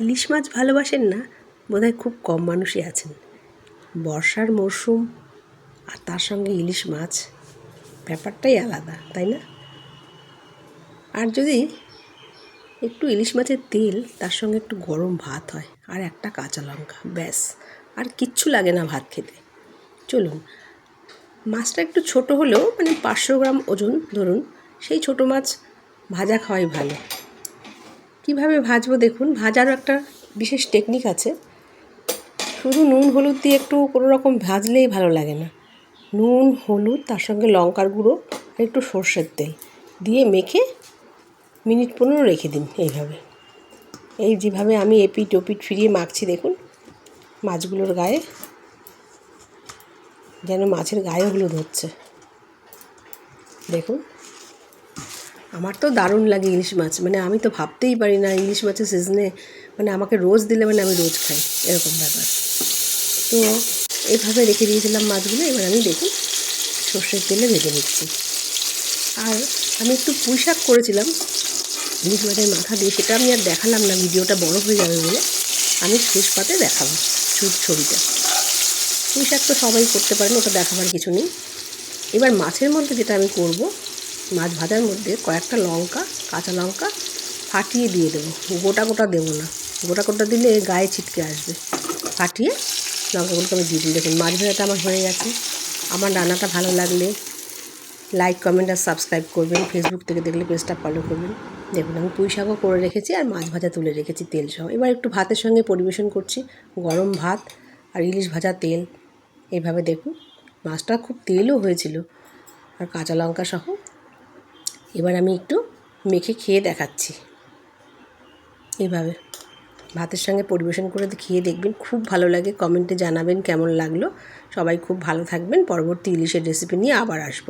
ইলিশ মাছ ভালোবাসেন না, বোধহয় খুব কম মানুষই আছেন। বর্ষার মরশুম আর তার সঙ্গে ইলিশ মাছ, ব্যাপারটাই আলাদা, তাই না? আর যদি একটু ইলিশ মাছের তেল, তার সঙ্গে একটু গরম ভাত হয় আর একটা কাঁচা লঙ্কা, ব্যাস, আর কিচ্ছু লাগে না ভাত খেতে। চলুন, মাছটা একটু ছোট হলেও মানে পাঁচশো গ্রাম ওজন, ধরুন, সেই ছোট মাছ ভাজা খাওয়াই ভালো। কীভাবে ভাজবো দেখুন, ভাজারও একটা বিশেষ টেকনিক আছে। শুধু নুন, হলুদ দিয়ে একটু কোনো রকম ভাজলেই ভালো লাগে না। নুন, হলুদ, তার সঙ্গে লঙ্কার গুঁড়ো আর একটু সর্ষের তেল দিয়ে মেখে মিনিট পনেরো রেখে দিন এইভাবে। এই যেভাবে আমি এপিট ওপিট ফিরিয়ে মাখছি দেখুন, মাছগুলোর গায়ে যেন মাছের গায়ে হলুদ হচ্ছে। দেখুন আমার তো দারুণ লাগে ইলিশ মাছ। মানে আমি তো ভাবতেই পারি না ইলিশ মাছের সিজনে মানে আমাকে রোজ দিলে মানে আমি রোজ খাই, এরকম ব্যাপার। তো এইভাবে রেখে দিয়েছিলাম মাছগুলো, এবার আমি দেখুন সর্ষের তেলে ভেজে নিচ্ছি। আর আমি একটু পুঁই শাক করেছিলাম, ইলিশ মাছের মাথা দিয়ে, সেটা আমি আর দেখালাম না, ভিডিওটা বড় হয়ে যাবে বলে। আমি শেষ পাতে দেখাবো ছবিটা। পুঁই শাক তো সবাই করতে পারেন, ওটা দেখাবার কিছু নেই। এবার মাছের মধ্যে যেটা আমি করব মাছ ভাজার মধ্যে কয়েকটা লঙ্কা, কাঁচা লঙ্কা ফাটিয়ে দিয়ে দেবো। গোটা গোটা দেবো না। গোটা গোটা দিলে গায়ে ছিটকে আসবে। ফাটিয়ে লঙ্কাগুলোকে আমি দিয়ে দিই দেখুন, মাছ ভাজাটা আমার হয়ে গেছে। আমার রান্নাটা ভালো লাগলে লাইক, কমেন্ট আর সাবস্ক্রাইব করবেন। ফেসবুক থেকে দেখলে পেজটা ফলো করবেন। দেখুন, আমি পুঁই শাকও করে রেখেছি আর মাছ ভাজা তুলে রেখেছি তেল সহ। এবার একটু ভাতের সঙ্গে পরিবেশন করছি। গরম ভাত আর ইলিশ ভাজা তেল। এইভাবে দেখুন, মাছটা খুব তেলও হয়েছিল। আর কাঁচা লঙ্কা সহ এবার আমি একটু মেখে খেয়ে দেখাচ্ছি। এভাবে। ভাতের সঙ্গে পরিবেশন করে খেয়ে দেখবেন, খুব ভালো লাগে। কমেন্টে জানাবেন কেমন লাগল। সবাই খুব ভালো থাকবেন। পরবর্তী ইলিশের রেসিপি নিয়ে আবার আসব।